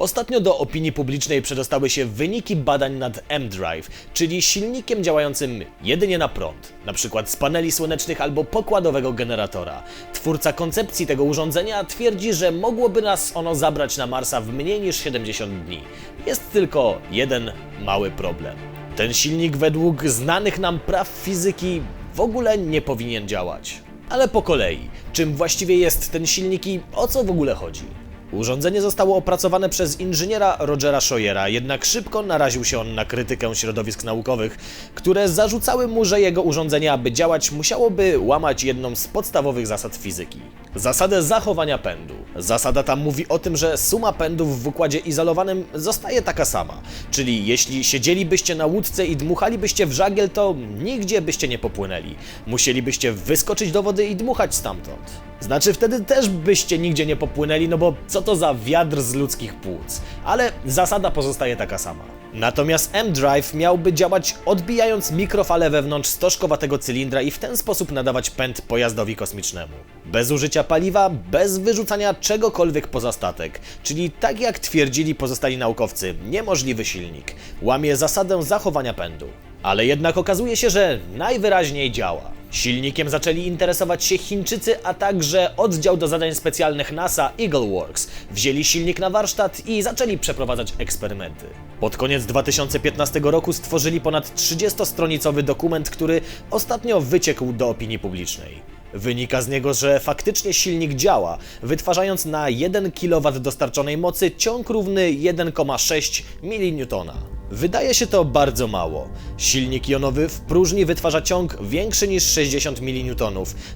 Ostatnio do opinii publicznej przedostały się wyniki badań nad M-Drive, czyli silnikiem działającym jedynie na prąd, przykład z paneli słonecznych albo pokładowego generatora. Twórca koncepcji tego urządzenia twierdzi, że mogłoby nas ono zabrać na Marsa w mniej niż 70 dni. Jest tylko jeden mały problem. Ten silnik według znanych nam praw fizyki w ogóle nie powinien działać. Ale po kolei, czym właściwie jest ten silnik i o co w ogóle chodzi? Urządzenie zostało opracowane przez inżyniera Rogera Scheuera, jednak szybko naraził się on na krytykę środowisk naukowych, które zarzucały mu, że jego urządzenie, aby działać, musiałoby łamać jedną z podstawowych zasad fizyki. Zasadę zachowania pędu. Zasada ta mówi o tym, że suma pędów w układzie izolowanym zostaje taka sama. Czyli jeśli siedzielibyście na łódce i dmuchalibyście w żagiel, to nigdzie byście nie popłynęli. Musielibyście wyskoczyć do wody i dmuchać stamtąd. Znaczy wtedy też byście nigdzie nie popłynęli, no bo co to za wiatr z ludzkich płuc. Ale zasada pozostaje taka sama. Natomiast M-Drive miałby działać odbijając mikrofale wewnątrz stożkowatego cylindra i w ten sposób nadawać pęd pojazdowi kosmicznemu. Bez użycia paliwa, bez wyrzucania czegokolwiek poza statek. Czyli tak jak twierdzili pozostali naukowcy, niemożliwy silnik. Łamie zasadę zachowania pędu. Ale jednak okazuje się, że najwyraźniej działa. Silnikiem zaczęli interesować się Chińczycy, a także oddział do zadań specjalnych NASA Eagleworks. Wzięli silnik na warsztat i zaczęli przeprowadzać eksperymenty. Pod koniec 2015 roku stworzyli ponad 30-stronicowy dokument, który ostatnio wyciekł do opinii publicznej. Wynika z niego, że faktycznie silnik działa, wytwarzając na 1 kW dostarczonej mocy ciąg równy 1,6 mN. Wydaje się to bardzo mało. Silnik jonowy w próżni wytwarza ciąg większy niż 60 mN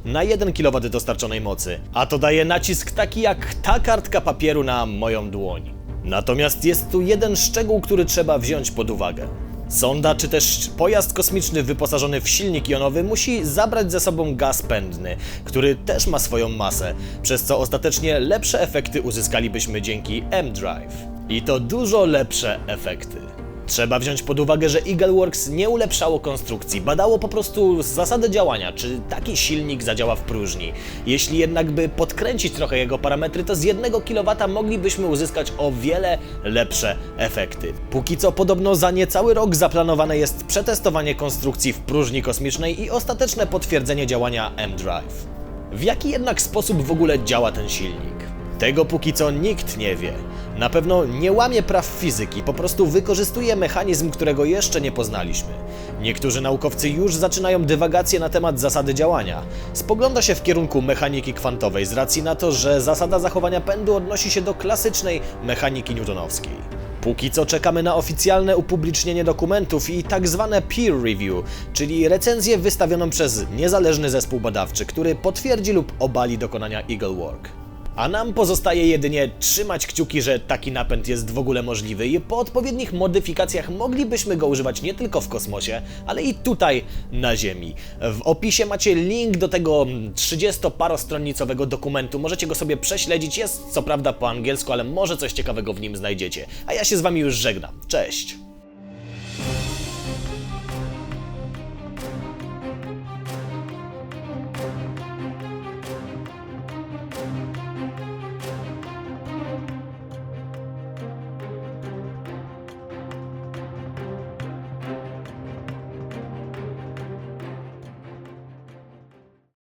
na 1 kW dostarczonej mocy, a to daje nacisk taki jak ta kartka papieru na moją dłoń. Natomiast jest tu jeden szczegół, który trzeba wziąć pod uwagę. Sonda czy też pojazd kosmiczny wyposażony w silnik jonowy musi zabrać ze sobą gaz pędny, który też ma swoją masę, przez co ostatecznie lepsze efekty uzyskalibyśmy dzięki M-Drive. I to dużo lepsze efekty. Trzeba wziąć pod uwagę, że Eagleworks nie ulepszało konstrukcji, badało po prostu zasady działania, czy taki silnik zadziała w próżni. Jeśli jednak by podkręcić trochę jego parametry, to z 1 kW moglibyśmy uzyskać o wiele lepsze efekty. Póki co podobno za niecały rok zaplanowane jest przetestowanie konstrukcji w próżni kosmicznej i ostateczne potwierdzenie działania M-Drive. W jaki jednak sposób w ogóle działa ten silnik? Tego póki co nikt nie wie. Na pewno nie łamie praw fizyki, po prostu wykorzystuje mechanizm, którego jeszcze nie poznaliśmy. Niektórzy naukowcy już zaczynają dywagacje na temat zasady działania. Spogląda się w kierunku mechaniki kwantowej z racji na to, że zasada zachowania pędu odnosi się do klasycznej mechaniki newtonowskiej. Póki co czekamy na oficjalne upublicznienie dokumentów i tak zwane peer review, czyli recenzję wystawioną przez niezależny zespół badawczy, który potwierdzi lub obali dokonania Eaglework. A nam pozostaje jedynie trzymać kciuki, że taki napęd jest w ogóle możliwy i po odpowiednich modyfikacjach moglibyśmy go używać nie tylko w kosmosie, ale i tutaj na Ziemi. W opisie macie link do tego 30-parostronicowego dokumentu, możecie go sobie prześledzić, jest co prawda po angielsku, ale może coś ciekawego w nim znajdziecie. A ja się z wami już żegnam. Cześć!